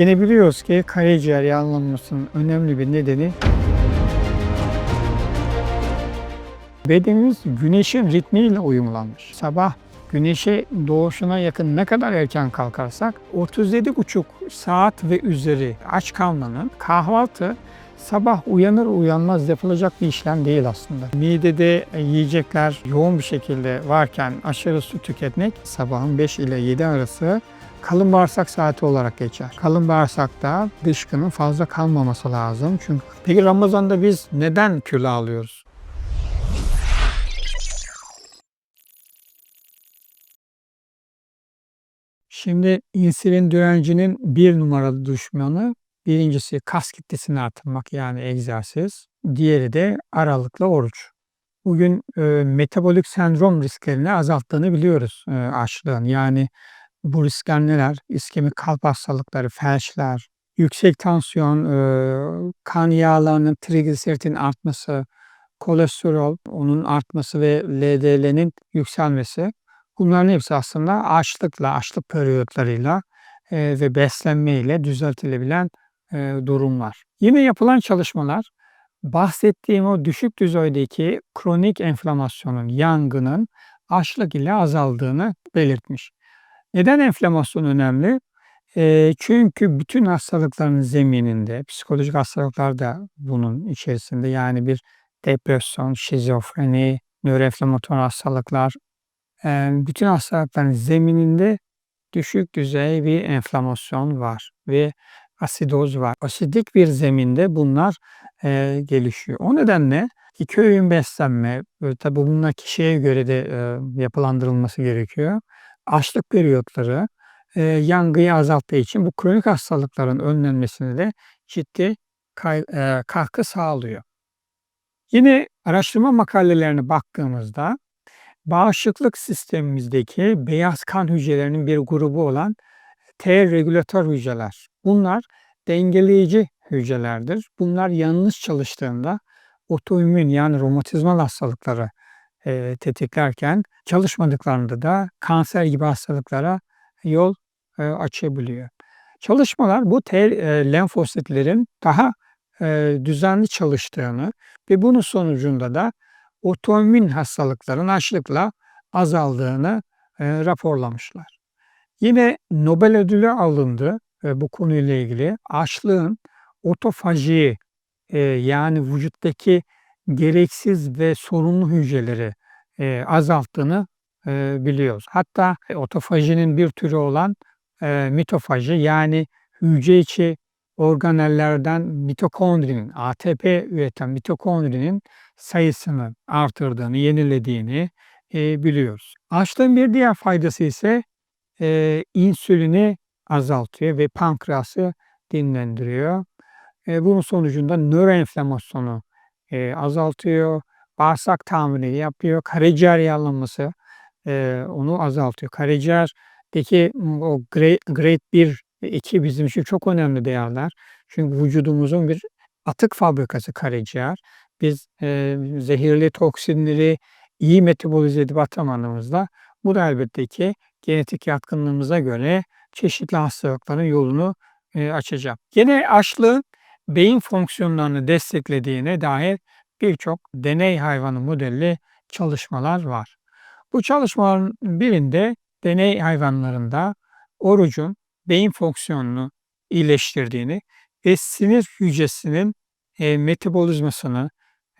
Yine biliyoruz ki karaciğer yağlanmasının önemli bir nedeni bedenimiz güneşin ritmiyle uyumlanmış. Sabah güneşe doğuşuna yakın ne kadar erken kalkarsak 37,5 saat ve üzeri aç kalmanın kahvaltı sabah uyanır uyanmaz yapılacak bir işlem değil aslında. Midede yiyecekler yoğun bir şekilde varken aşırı su tüketmek sabahın 5 ile 7 arası kalın bağırsak saati olarak geçer. Kalın bağırsakta dışkının fazla kalmaması lazım. Çünkü peki Ramazan'da biz neden kilo alıyoruz? Şimdi insülin direncinin bir numaralı düşmanı birincisi kas kitlesini artırmak yani egzersiz. Diğeri de aralıklı oruç. Bugün e, metabolik sendrom risklerini azalttığını biliyoruz e, açlığın. Yani bu riskler neler? İskemik kalp hastalıkları, felçler, yüksek tansiyon, kan yağlarının trigliseritin artması, kolesterol onun artması ve LDL'nin yükselmesi. Bunların hepsi aslında açlıkla, açlık periyotlarıyla ve beslenmeyle düzeltilebilen durumlar. Yine yapılan çalışmalar bahsettiğim o düşük düzeydeki kronik enflamasyonun, yangının açlık ile azaldığını belirtmiş. Neden enflamasyon önemli? E, çünkü bütün hastalıkların zemininde, psikolojik hastalıklar da bunun içerisinde yani bir depresyon, şizofreni, nöroenflamatuar hastalıklar, e, bütün hastalıkların zemininde düşük düzey bir enflamasyon var ve asidoz var. Asidik bir zeminde bunlar e, gelişiyor. O nedenle iki öğün beslenme, tabi bunlar kişiye göre de e, yapılandırılması gerekiyor. Açlık periyotları e, yangıyı azalttığı için bu kronik hastalıkların önlenmesine de ciddi kay, e, katkı sağlıyor. Yine araştırma makalelerine baktığımızda bağışıklık sistemimizdeki beyaz kan hücrelerinin bir grubu olan T regülatör hücreler. Bunlar dengeleyici hücrelerdir. Bunlar yanlış çalıştığında otoimmün yani romatizmal hastalıkları e, tetiklerken çalışmadıklarında da kanser gibi hastalıklara yol e, açabiliyor. Çalışmalar bu T e, lenfositlerin daha e, düzenli çalıştığını ve bunun sonucunda da otoimmün hastalıkların açlıkla azaldığını e, raporlamışlar. Yine Nobel ödülü alındı e, bu konuyla ilgili. Açlığın otofajiyi e, yani vücuttaki gereksiz ve sorunlu hücreleri e, azalttığını e, biliyoruz. Hatta e, otofajinin bir türü olan e, mitofaji yani hücre içi organellerden mitokondrinin, ATP üreten mitokondrinin sayısını artırdığını, yenilediğini e, biliyoruz. Açlığın bir diğer faydası ise e, insülini azaltıyor ve pankreası dinlendiriyor. E, bunun sonucunda nöroenflamasyonu e, azaltıyor, bağırsak tamirini yapıyor, karaciğer yağlanması e, onu azaltıyor. Karaciğerdeki o grade, grade 1 ve 2 bizim için çok önemli değerler. Çünkü vücudumuzun bir atık fabrikası karaciğer. Biz e, zehirli toksinleri iyi metabolize edip atamadığımızda bu da elbette ki genetik yatkınlığımıza göre çeşitli hastalıkların yolunu e, açacak. Gene açlığın beyin fonksiyonlarını desteklediğine dair birçok deney hayvanı modelli çalışmalar var. Bu çalışmaların birinde deney hayvanlarında orucun beyin fonksiyonunu iyileştirdiğini ve sinir hücresinin e, metabolizmasını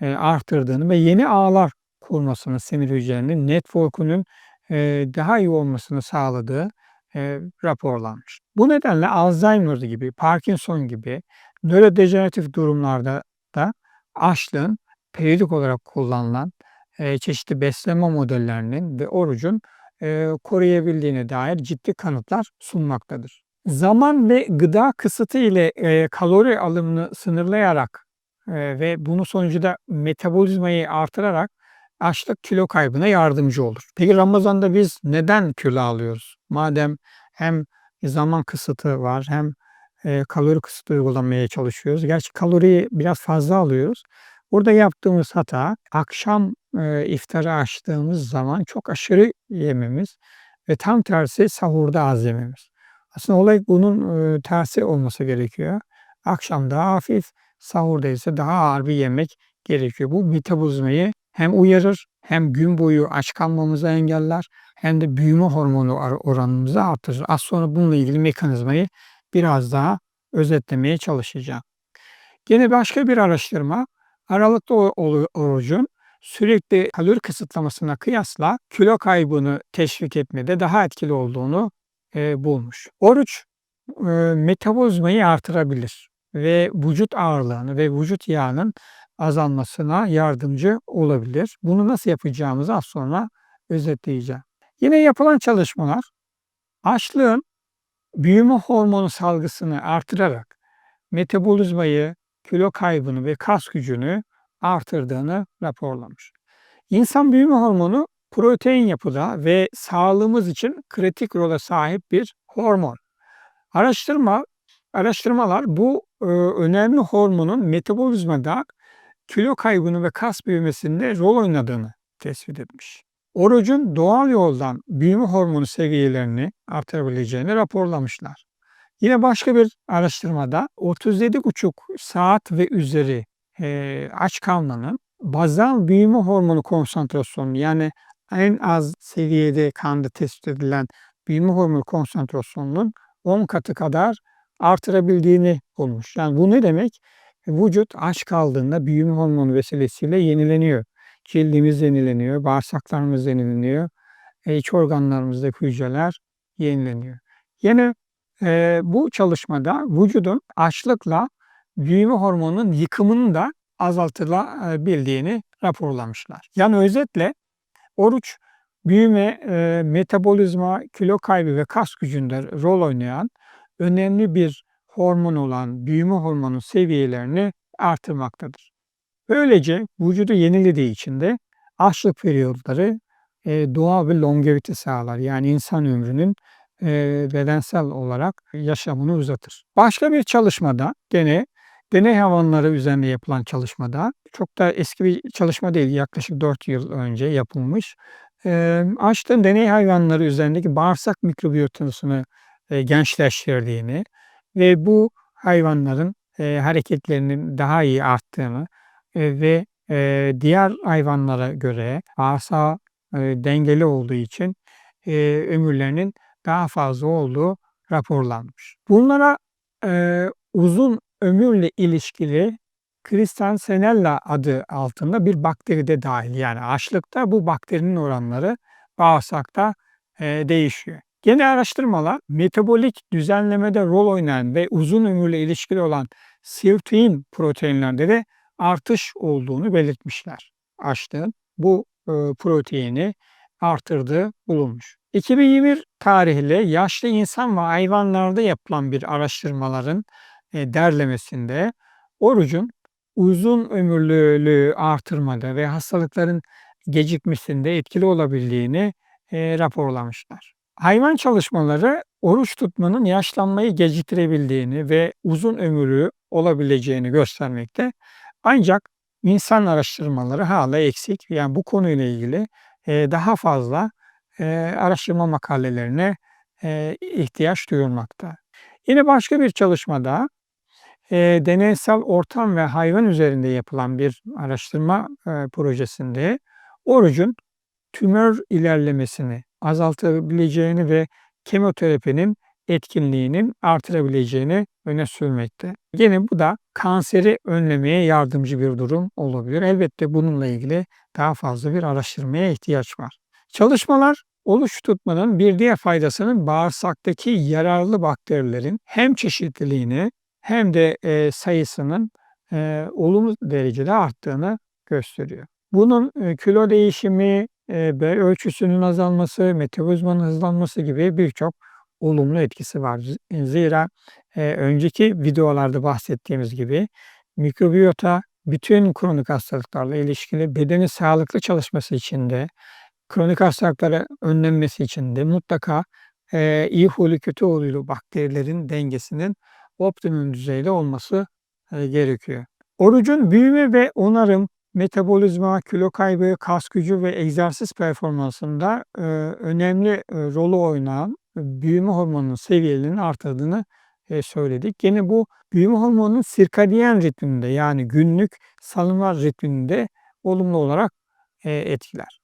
e, artırdığını ve yeni ağlar kurmasını sinir hücrelerinin network'ünün e, daha iyi olmasını sağladığı e, raporlanmış. Bu nedenle Alzheimer gibi, Parkinson gibi nörodejeneratif durumlarda da açlığın periyodik olarak kullanılan e, çeşitli beslenme modellerinin ve orucun e, koruyabildiğine dair ciddi kanıtlar sunmaktadır. Zaman ve gıda kısıtı ile e, kalori alımını sınırlayarak e, ve bunun sonucunda metabolizmayı artırarak açlık kilo kaybına yardımcı olur. Peki Ramazan'da biz neden kilo alıyoruz? Madem hem zaman kısıtı var hem kalori kısıtı uygulamaya çalışıyoruz. Gerçi kaloriyi biraz fazla alıyoruz. Burada yaptığımız hata akşam e, açtığımız zaman çok aşırı yememiz ve tam tersi sahurda az yememiz. Aslında olay bunun, tersi olması gerekiyor. Akşam daha hafif, sahurda ise daha ağır bir yemek gerekiyor. Bu metabolizmayı hem uyarır hem gün boyu aç kalmamızı engeller hem de büyüme hormonu oranımızı artırır. Az sonra bununla ilgili mekanizmayı biraz daha özetlemeye çalışacağım. Gene başka bir araştırma, aralıklı orucun sürekli kalori kısıtlamasına kıyasla kilo kaybını teşvik etmede daha etkili olduğunu, eee, bulmuş. Oruç, eee, metabolizmayı artırabilir ve vücut ağırlığını ve vücut yağının azalmasına yardımcı olabilir. Bunu nasıl yapacağımızı az sonra özetleyeceğim. Yine yapılan çalışmalar açlığın büyüme hormonu salgısını artırarak metabolizmayı, kilo kaybını ve kas gücünü artırdığını raporlamış. İnsan büyüme hormonu protein yapıda ve sağlığımız için kritik rola sahip bir hormon. Araştırma araştırmalar bu, eee, önemli hormonun metabolizmada kilo kaybını ve kas büyümesinde rol oynadığını tespit etmiş. Orucun doğal yoldan büyüme hormonu seviyelerini artırabileceğini raporlamışlar. Yine başka bir araştırmada 37,5 saat ve üzeri, eee, aç kalmanın bazal büyüme hormonu konsantrasyonu yani en az seviyede kanda tespit edilen büyüme hormonu konsantrasyonunun 10 katı kadar artırabildiğini bulmuş. Yani bu ne demek? Vücut aç kaldığında büyüme hormonu vesilesiyle yenileniyor. Cildimiz yenileniyor, bağırsaklarımız yenileniyor, eee, iç organlarımızdaki hücreler yenileniyor. Yine, eee, bu çalışmada vücudun açlıkla büyüme hormonunun yıkımını da azaltılabildiğini raporlamışlar. Yani özetle oruç büyüme, eee, metabolizma, kilo kaybı ve kas gücünde rol oynayan önemli bir hormon olan büyüme hormonu seviyelerini artırmaktadır. Böylece vücudu yenilediği için de açlık periyotları, eee, doğal bir longevite sağlar. Yani insan ömrünün, eee, bedensel olarak yaşamını uzatır. Başka bir çalışmada gene deney hayvanları üzerinde yapılan çalışmada, çok da eski bir çalışma değil, yaklaşık 4 yıl önce yapılmış. Eee, açlığın deney hayvanları üzerindeki bağırsak mikrobiyotosunu, eee, gençleştirdiğini ve bu hayvanların, eee, hareketlerinin daha iyi arttığını, ve, diğer hayvanlara göre eee, dengeli olduğu için, ömürlerinin daha fazla olduğu raporlanmış. Bunlara, uzun ömürle ilişkili Kristensenella adı altında bir bakteri de dâhil. Yani açlıkta bu bakterinin oranları bağırsakta, değişiyor. Gene araştırmalar metabolik düzenlemede rol oynayan ve uzun ömürle ilişkili olan sirtuin proteinlerde de artış olduğunu belirtmişler. Açlığın bu, eee, proteini arttırdığı bulunmuş. 2021 tarihli yaşlı insan ve hayvanlarda yapılan bir araştırmaların, eee, derlemesinde orucun uzun ömürlülüğü artırmada ve hastalıkların gecikmesinde etkili olabildiğini, eee, raporlamışlar. Hayvan çalışmaları oruç tutmanın yaşlanmayı geciktirebildiğini ve uzun ömürlü olabileceğini göstermekte. Ancak insan araştırmaları hâlâ eksik. Yani bu konuyla ilgili, eee, daha fazla, eee, araştırma makalelerine, eee, ihtiyaç duyulmakta. Yine başka bir çalışmada, eee, deneysel ortam ve hayvan üzerinde yapılan bir araştırma, eee, projesinde orucun tümör ilerlemesini azaltabileceğini ve kemoterapinin etkinliğinin artırabileceğini öne sürmekte. Gene bu da kanseri önlemeye yardımcı bir durum olabilir. Elbette bununla ilgili daha fazla bir araştırmaya ihtiyaç var. Çalışmalar oruç tutmanın bir diğer faydasının bağırsaktaki yararlı bakterilerin hem çeşitliliğini hem de, eee, sayısının, eee, olumlu derecede arttığını gösteriyor. Bunun, eee, kilo değişimi, B ölçüsünün azalması, metabolizmanın hızlanması gibi birçok olumlu etkisi var. Z zira, eee, önceki videolarda bahsettiğimiz gibi mikrobiyota bütün kronik hastalıklarla ilişkili bedenin sağlıklı çalışması için de, kronik hastalıkları önlenmesi için de mutlaka, eee, iyi huylu kötü huylu bakterilerin dengesinin optimum düzeyde olması, eee, gerekiyor. Orucun büyüme ve onarım, metabolizma, kilo kaybı, kas gücü ve egzersiz performansında, eee, önemli, eee, rolü oynayan büyüme hormonunun seviyelerini artırdığını eee, söyledik. Gene bu büyüme hormonunun sirkadiyen ritminde yani günlük salınma ritminde olumlu olarak eee, etkiler.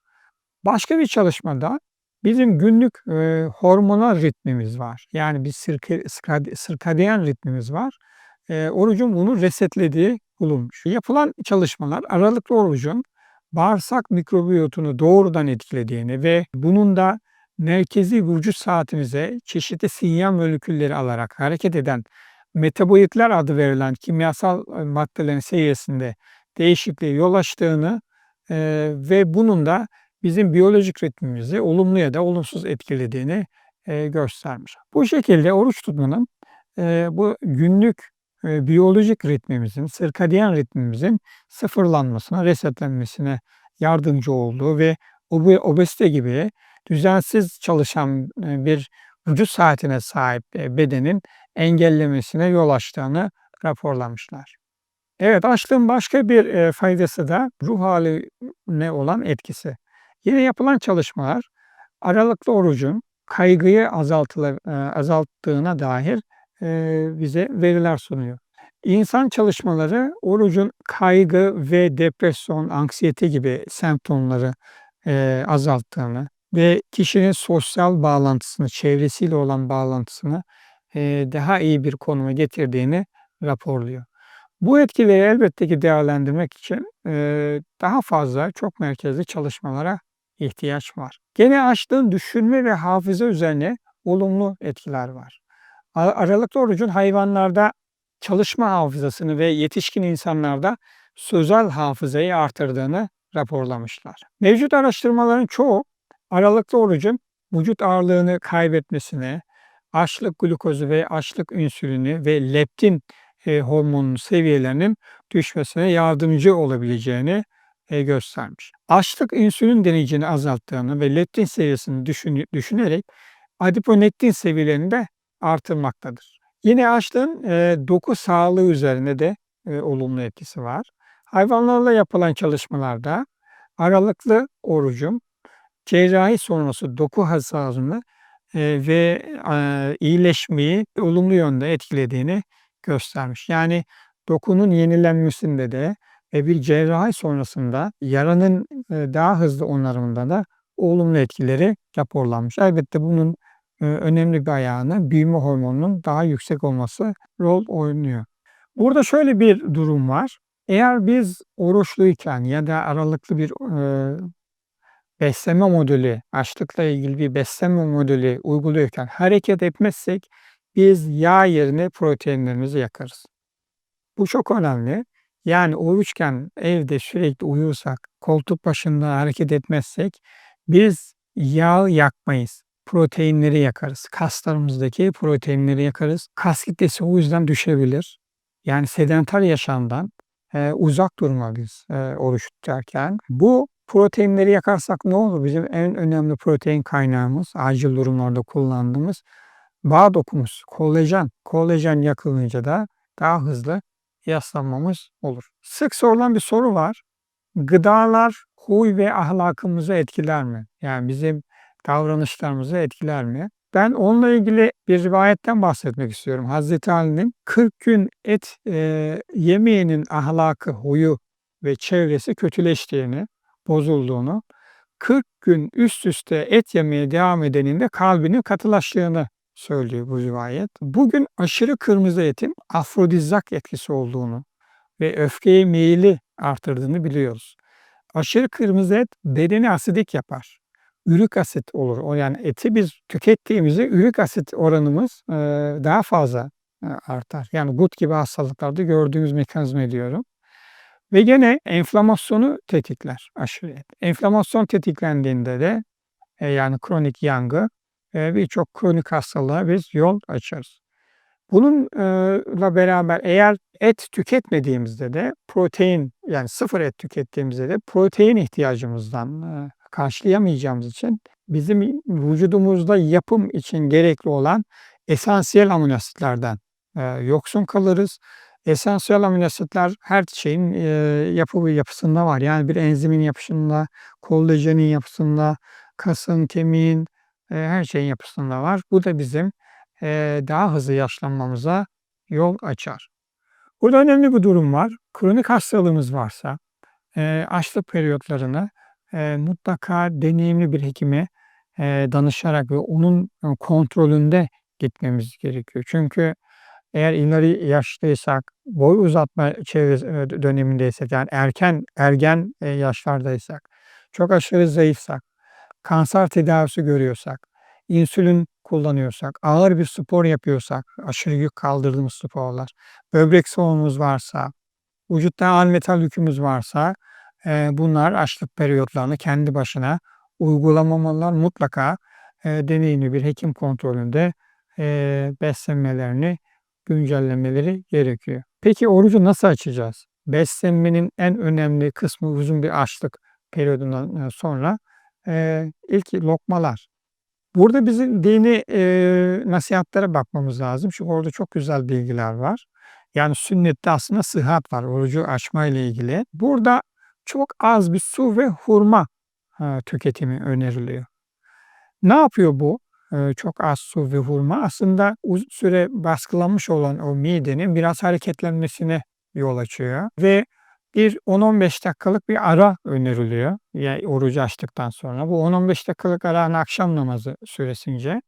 Başka bir çalışmada bizim günlük eee, hormonal ritmimiz var. Yani bir sirkadiyen ritmimiz var. Orucun bunu resetlediği bulunmuş. Yapılan çalışmalar aralıklı orucun bağırsak mikrobiyotunu doğrudan etkilediğini ve bunun da merkezi vücut saatimize çeşitli sinyal molekülleri alarak hareket eden metabolitler adı verilen kimyasal e, maddelerin seviyesinde değişikliğe yol açtığını e, ve bunun da bizim biyolojik ritmimizi olumlu ya da olumsuz etkilediğini e, göstermiş. Bu şekilde oruç tutmanın e, bu günlük e, biyolojik ritmimizin, sirkadiyen ritmimizin sıfırlanmasına, resetlenmesine yardımcı olduğu ve obe- obezite gibi düzensiz çalışan e, bir vücut saatine sahip e, bedenin engellemesine yol açtığını raporlamışlar. Evet, açlığın başka bir e, faydası da ruh haline olan etkisi. Yine yapılan çalışmalar aralıklı orucun kaygıyı azalttığına dair bize veriler sunuyor. İnsan çalışmaları orucun kaygı ve depresyon, anksiyete gibi semptomları azalttığını ve kişinin sosyal bağlantısını, çevresiyle olan bağlantısını e, daha iyi bir konuma getirdiğini raporluyor. Bu etkileri elbette ki değerlendirmek için e, daha fazla çok merkezli çalışmalara ihtiyaç var. Gene açlığın düşünme ve hafıza üzerine olumlu etkiler var. A- Aralıklı orucun hayvanlarda çalışma hafızasını ve yetişkin insanlarda sözel hafızayı artırdığını raporlamışlar. Mevcut araştırmaların çoğu aralıklı orucun vücut ağırlığını kaybetmesine, açlık glukozu ve açlık insülini ve leptin e, hormonunun seviyelerinin düşmesine yardımcı olabileceğini e, göstermiş. Açlık insülin deneyicini azalttığını ve leptin seviyesini düşün, düşünerek adiponektin seviyelerini de artırmaktadır. Yine açlığın e, doku sağlığı üzerine de e, olumlu etkisi var. Hayvanlarla yapılan çalışmalarda aralıklı orucun cerrahi sonrası doku hasarını e, ve e, iyileşmeyi olumlu yönde etkilediğini göstermiş. Yani dokunun yenilenmesinde de ve bir cerrahi sonrasında yaranın e, daha hızlı onarımında da olumlu etkileri raporlanmış. Elbette bunun önemli bir ayağını büyüme hormonunun daha yüksek olması rol oynuyor. Burada şöyle bir durum var. Eğer biz oruçluyken ya da aralıklı bir beslenme modeli, açlıkla ilgili bir beslenme modeli uyguluyorken hareket etmezsek biz yağ yerine proteinlerimizi yakarız. Bu çok önemli. Yani oruçken evde sürekli uyursak, koltuk başında hareket etmezsek biz yağ yakmayız. Proteinleri yakarız. Kaslarımızdaki proteinleri yakarız. Kas kitlesi o yüzden düşebilir. Yani sedenter yaşamdan e, uzak durmalıyız e, oruç tutarken. Bu proteinleri yakarsak ne olur? Bizim en önemli protein kaynağımız, acil durumlarda kullandığımız bağ dokumuz, kolajen. Kolajen yakılınca da daha hızlı yaslanmamız olur. Sık sorulan bir soru var. Gıdalar huy ve ahlakımızı etkiler mi? Yani bizim davranışlarımızı etkiler mi? Ben onunla ilgili bir rivayetten bahsetmek istiyorum. Hazreti Ali'nin 40 gün et e, yemeğinin ahlakı, huyu ve çevresi kötüleştiğini, bozulduğunu, 40 gün üst üste et yemeye devam edenin de kalbinin katılaştığını söylüyor bu rivayet. Bugün aşırı kırmızı etin afrodizyak etkisi olduğunu ve öfkeye meyili artırdığını biliyoruz. Aşırı kırmızı et bedeni asidik yapar. Ürik asit olur. O yani eti biz tükettiğimizde ürik asit oranımız daha fazla artar. Yani gut gibi hastalıklarda gördüğümüz mekanizma diyorum. Ve gene enflamasyonu tetikler aşırı et. Enflamasyon tetiklendiğinde de e, yani kronik yangı e, birçok kronik hastalığa biz yol açarız. Bununla beraber eğer et tüketmediğimizde de protein yani sıfır et tükettiğimizde de protein ihtiyacımızdan e, karşılayamayacağımız için bizim vücudumuzda yapım için gerekli olan esansiyel amino asitlerden e, yoksun kalırız. Esansiyel amino asitler her şeyin e, yapı ve yapısında var. Yani bir enzimin yapısında, kollajenin yapısında, kasın, kemiğin, eee, her şeyin yapısında var. Bu da bizim, eee, daha hızlı yaşlanmamıza yol açar. Burada önemli bir durum var. Kronik hastalığımız varsa, eee, açlık periyotlarını, eee, mutlaka deneyimli bir hekime, eee, danışarak ve onun, kontrolünde gitmemiz gerekiyor. Çünkü eğer ileri yaşlıysak, boy uzatma çevresi dönemindeysek, yani erken ergen, yaşlardaysak, çok aşırı zayıfsak, kanser tedavisi görüyorsak, insülin kullanıyorsak, ağır bir spor yapıyorsak, aşırı yük kaldırdığımız sporlar, böbrek sorunumuz varsa, vücutta ağır metal yükümüz varsa, bunlar açlık periyotlarını kendi başına uygulamamalılar. Mutlaka, eee, deneyimli bir hekim kontrolünde, eee, beslenmelerini güncellemeleri gerekiyor. Peki orucu nasıl açacağız? Beslenmenin en önemli kısmı uzun bir açlık periyodundan, eee, sonra, eee, ilk lokmalar. Burada bizim dini, eee, nasihatlere bakmamız lazım. Çünkü orada çok güzel bilgiler var. Yani sünnette aslında sıhhat var orucu açma ile ilgili. Burada çok az bir su ve hurma, eee, tüketimi öneriliyor. Ne yapıyor bu, çok az su ve hurma? Aslında uzun süre baskılanmış olan o midenin biraz hareketlenmesine yol açıyor ve bir 10-15 dakikalık bir ara öneriliyor, ya orucu açtıktan sonra. Bu 10-15 dakikalık ara, hani, akşam namazı süresince.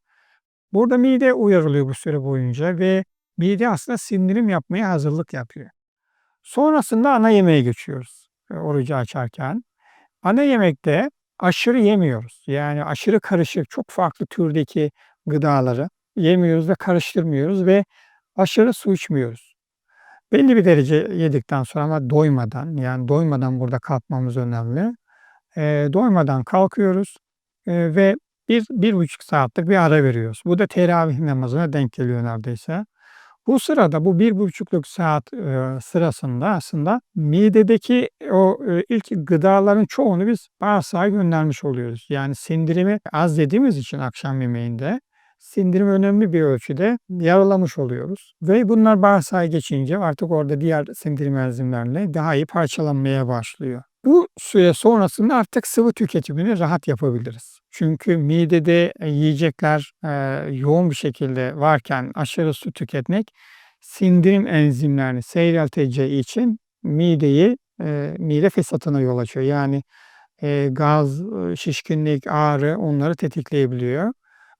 Burada mide uyarılıyor bu süre boyunca ve mide aslında sindirim yapmaya hazırlık yapıyor. Sonrasında ana yemeğe geçiyoruz, orucu açarken. Ana yemekte aşırı yemiyoruz. Yani aşırı karışık, çok farklı türdeki gıdaları yemiyoruz ve karıştırmıyoruz ve aşırı su içmiyoruz. Belli bir derece yedikten sonra ama doymadan, yani doymadan burada kalkmamız önemli. Eee, doymadan kalkıyoruz, eee, ve 1-1,5 saatlik bir ara veriyoruz. Bu da teravih namazına denk geliyor neredeyse. Bu sırada, bu 1,5'luk saat, eee, sırasında aslında midedeki o, eee, ilk gıdaların çoğunu biz bağırsağa göndermiş oluyoruz. Yani sindirimi az yediğimiz için akşam yemeğinde sindirimi önemli bir ölçüde yaralamış oluyoruz ve bunlar bağırsağa geçince artık orada diğer sindirim enzimlerle daha iyi parçalanmaya başlıyor. Bu süre sonrasında artık sıvı tüketimini rahat yapabiliriz. Çünkü midede, eee, yiyecekler, eee, yoğun bir şekilde varken aşırı su tüketmek sindirim enzimlerini seyrelteceği için mideyi, eee, mide fesatına yol açıyor. Yani, gaz, şişkinlik, ağrı onları tetikleyebiliyor.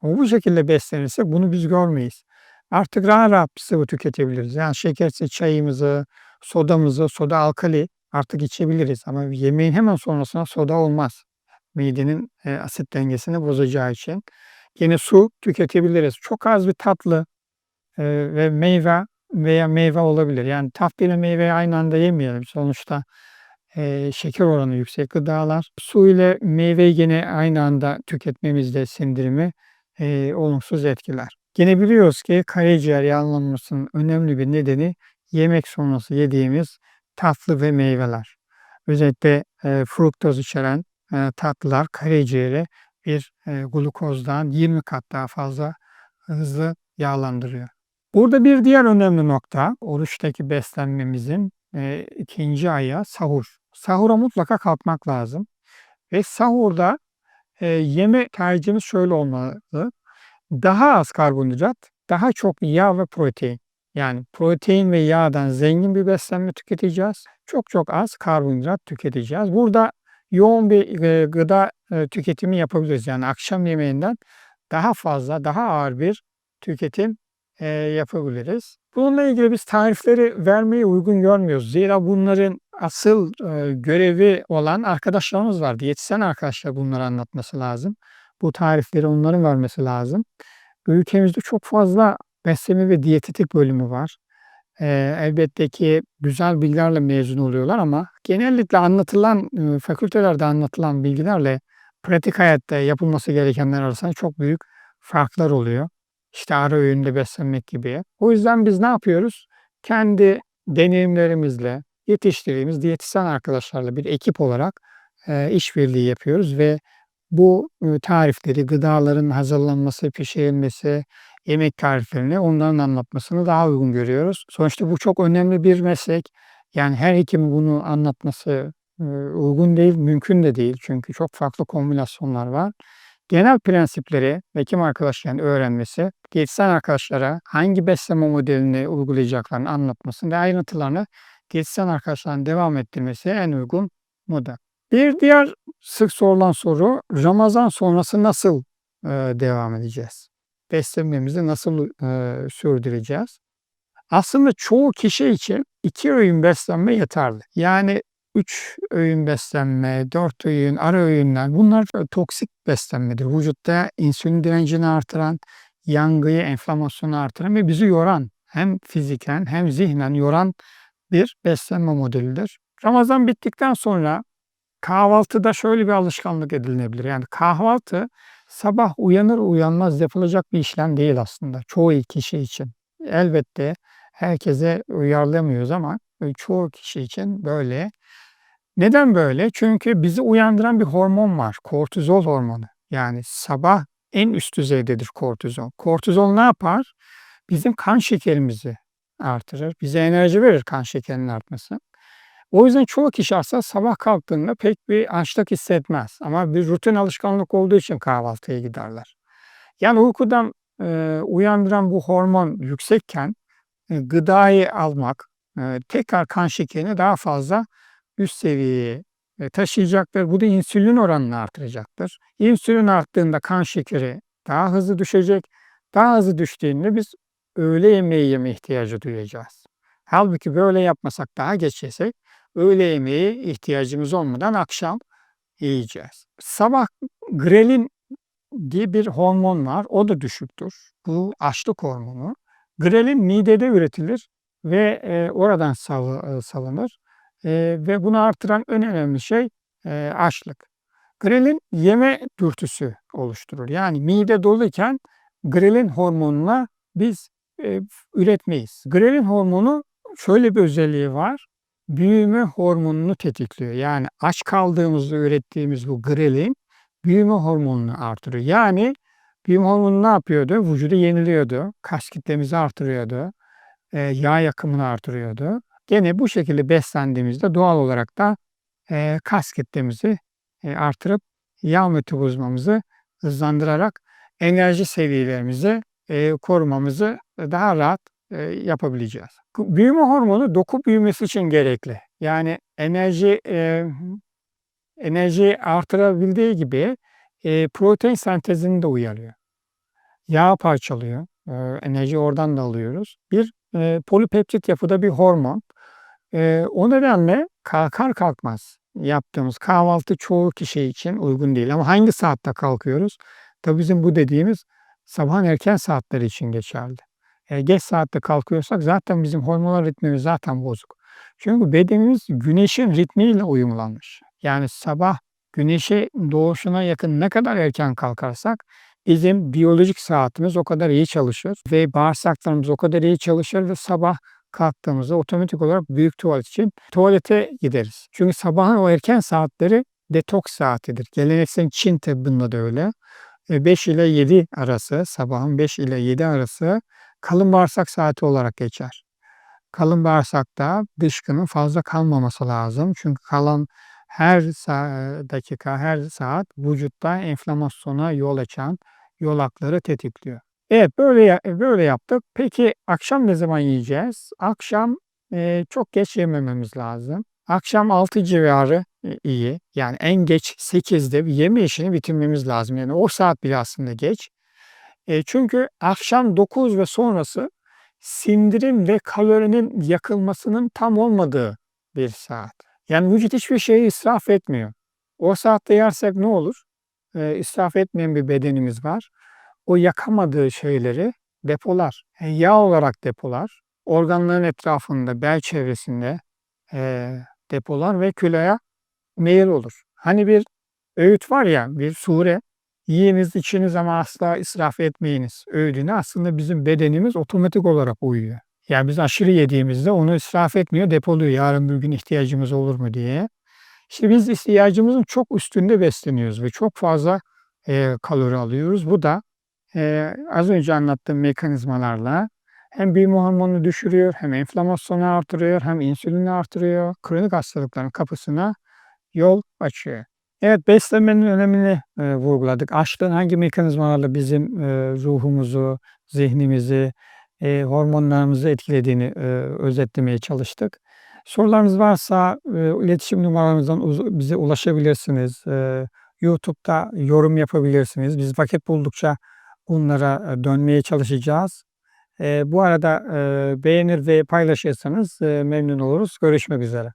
Ama bu şekilde beslenirsek bunu biz görmeyiz. Artık rahat rahat sıvı tüketebiliriz. Yani şekersiz çayımızı, sodamızı, soda alkali artık içebiliriz ama yemeğin hemen sonrasında soda olmaz. Midenin, eee, asit dengesini bozacağı için. Gene su tüketebiliriz. Çok az bir tatlı, eee, ve meyve veya meyve olabilir. Yani tatlı ile meyveyi aynı anda yemeyelim. Sonuçta, eee, şeker oranı yüksek gıdalar. Su ile meyveyi gene aynı anda tüketmemiz de sindirimi, eee, olumsuz etkiler. Gene biliyoruz ki karaciğer yağlanmasının önemli bir nedeni yemek sonrası yediğimiz tatlı ve meyveler. Özellikle, eee, fruktoz içeren, eee, tatlılar karaciğeri bir, eee, glukozdan 20 kat daha fazla hızlı yağlandırıyor. Burada bir diğer önemli nokta oruçtaki beslenmemizin, eee, 2. ayağı sahur. Sahura mutlaka kalkmak lazım ve sahurda, eee, yeme tercihimiz şöyle olmalı: Daha az karbonhidrat, daha çok yağ ve protein. Yani protein ve yağdan zengin bir beslenme tüketeceğiz. Çok çok az karbonhidrat tüketeceğiz. Burada yoğun bir, eee, gıda, eee, tüketimi yapabiliriz. Yani akşam yemeğinden daha fazla, daha ağır bir tüketim, eee, yapabiliriz. Bununla ilgili biz tarifleri vermeyi uygun görmüyoruz. Zira bunların asıl, görevi olan arkadaşlarımız var. Diyetisyen arkadaşlar bunları anlatması lazım. Bu tarifleri onların vermesi lazım. Ülkemizde çok fazla beslenme ve diyetetik bölümü var. Eee, elbette ki güzel bilgilerle mezun oluyorlar ama genellikle anlatılan, fakültelerde anlatılan bilgilerle pratik hayatta yapılması gerekenler arasında çok büyük farklar oluyor. İşte ara öğünde beslenmek gibi. O yüzden biz ne yapıyoruz? Kendi deneyimlerimizle yetiştirdiğimiz diyetisyen arkadaşlarla bir ekip olarak, eee, işbirliği yapıyoruz ve bu, ııı, tarifleri, gıdaların hazırlanması, pişirilmesi, yemek tariflerini onların anlatmasını daha uygun görüyoruz. Sonuçta bu çok önemli bir meslek. Yani her hekimin bunu anlatması, uygun değil, mümkün de değil. Çünkü çok farklı kombinasyonlar var. genel prensipleri hekim arkadaşların öğrenmesi, diyetisyen arkadaşlara hangi beslenme modelini uygulayacaklarını anlatması ve ayrıntılarını diyetisyen arkadaşların devam ettirmesi en uygun model. Bir diğer sık sorulan soru Ramazan sonrası nasıl devam edeceğiz? Beslenmemizi nasıl e, sürdüreceğiz? Aslında çoğu kişi için iki öğün beslenme yeterli. Yani 3 öğün beslenme, 4 öğün, ara öğünler bunlar toksik beslenmedir. Vücutta insülin direncini artıran, yangıyı, enflamasyonu artıran ve bizi yoran hem fiziken hem zihnen yoran bir beslenme modelidir. Ramazan bittikten sonra kahvaltıda şöyle bir alışkanlık edinebilir. Yani kahvaltı sabah uyanır uyanmaz yapılacak bir işlem değil aslında çoğu kişi için. Elbette herkese uyarlamıyoruz ama çoğu kişi için böyle. Neden böyle? Çünkü bizi uyandıran bir hormon var. Kortizol hormonu. Yani sabah en üst düzeydedir kortizol. Kortizol ne yapar? Bizim kan şekerimizi artırır. Bize enerji verir kan şekerinin artması. O yüzden çoğu kişi aslında sabah kalktığında pek bir açlık hissetmez. Ama bir rutin alışkanlık olduğu için kahvaltıya giderler. Yani uykudan e, uyandıran bu hormon yüksekken e, gıdayı almak e, tekrar kan şekerini daha fazla üst seviyeye e, taşıyacaktır. Bu da insülin oranını artıracaktır. İnsülin arttığında kan şekeri daha hızlı düşecek. Daha hızlı düştüğünde biz öğle yemeği yeme ihtiyacı duyacağız. Halbuki böyle yapmasak daha geç yesek öğle yemeği ihtiyacımız olmadan akşam yiyeceğiz. Sabah grelin diye bir hormon var. O da düşüktür. Bu açlık hormonu. Grelin midede üretilir ve e, oradan sal, e, salınır. E, ve bunu artıran en önemli şey e, açlık. Grelin yeme dürtüsü oluşturur. Yani mide doluyken grelin hormonuna biz e, üretmeyiz. Grelin hormonu şöyle bir özelliği var. Büyüme hormonunu tetikliyor. Yani aç kaldığımızda ürettiğimiz bu grelin büyüme hormonunu artırıyor. Yani büyüme hormonu ne yapıyordu? Vücudu yeniliyordu. Kas kitlemizi artırıyordu. E, yağ yakımını artırıyordu. Gene bu şekilde beslendiğimizde doğal olarak da e, kas kitlemizi e, artırıp yağ metabolizmamızı hızlandırarak enerji seviyelerimizi korumamızı daha rahat yapabileceğiz. Büyüme hormonu doku büyümesi için gerekli. Yani enerji e, enerji artırabildiği gibi e, protein sentezini de uyarıyor. Yağ parçalıyor. E, enerji oradan da alıyoruz. Bir e, polipeptit yapıda bir hormon. E, o nedenle kalkar kalkmaz yaptığımız kahvaltı çoğu kişi için uygun değil. Ama hangi saatte kalkıyoruz? Tabii bizim bu dediğimiz sabahın erken saatleri için geçerli. E, geç saatte kalkıyorsak zaten bizim hormonal ritmimiz zaten bozuk. Çünkü bedenimiz güneşin ritmiyle uyumlanmış. Yani sabah güneşe doğuşuna yakın ne kadar erken kalkarsak bizim biyolojik saatimiz o kadar iyi çalışır ve bağırsaklarımız o kadar iyi çalışır ve sabah kalktığımızda otomatik olarak büyük tuvalet için tuvalete gideriz. Çünkü sabahın o erken saatleri detoks saatidir. Geleneksel Çin tıbbında da öyle. 5 ile 7 arası, sabahın 5 ile 7 arası kalın bağırsak saati olarak geçer. Kalın bağırsakta dışkının fazla kalmaması lazım. Çünkü kalan her dakika, her saat vücutta enflamasyona yol açan yolakları tetikliyor. Evet böyle böyle yaptık. Peki akşam ne zaman yiyeceğiz? Akşam e, çok geç yemememiz lazım. Akşam 6 civarı e, iyi. Yani en geç 8'de yeme işini bitirmemiz lazım. Yani o saat bile aslında geç. E, çünkü akşam 9 ve sonrası sindirim ve kalorinin yakılmasının tam olmadığı bir saat. Yani vücut hiçbir şeyi israf etmiyor. O saatte yersek ne olur? E, israf etmeyen bir bedenimiz var. O yakamadığı şeyleri depolar. E, yağ olarak depolar. Organların etrafında, bel çevresinde e, depolar ve kiloya meyil olur. Hani bir öğüt var ya, bir sure. Yiyiniz, içiniz ama asla israf etmeyiniz. Öğüdüne aslında bizim bedenimiz otomatik olarak uyuyor. Yani biz aşırı yediğimizde onu israf etmiyor, depoluyor. Yarın bir gün ihtiyacımız olur mu diye. İşte biz ihtiyacımızın çok üstünde besleniyoruz ve çok fazla e, kalori alıyoruz. Bu da e, az önce anlattığım mekanizmalarla hem büyüme hormonunu düşürüyor, hem enflamasyonu artırıyor, hem insülini artırıyor. Kronik hastalıkların kapısına yol açıyor. Evet, beslenmenin önemini, eee, vurguladık. Açlığın hangi mekanizmalarla bizim, eee, ruhumuzu, zihnimizi, eee, hormonlarımızı etkilediğini, eee, özetlemeye çalıştık. Sorularınız varsa, eee, iletişim numaralarımızdan uz bize ulaşabilirsiniz. Eee, YouTube'da yorum yapabilirsiniz. Biz vakit buldukça bunlara, eee, dönmeye çalışacağız. Eee, bu arada, eee, beğenir ve paylaşırsanız, eee, memnun oluruz. Görüşmek üzere.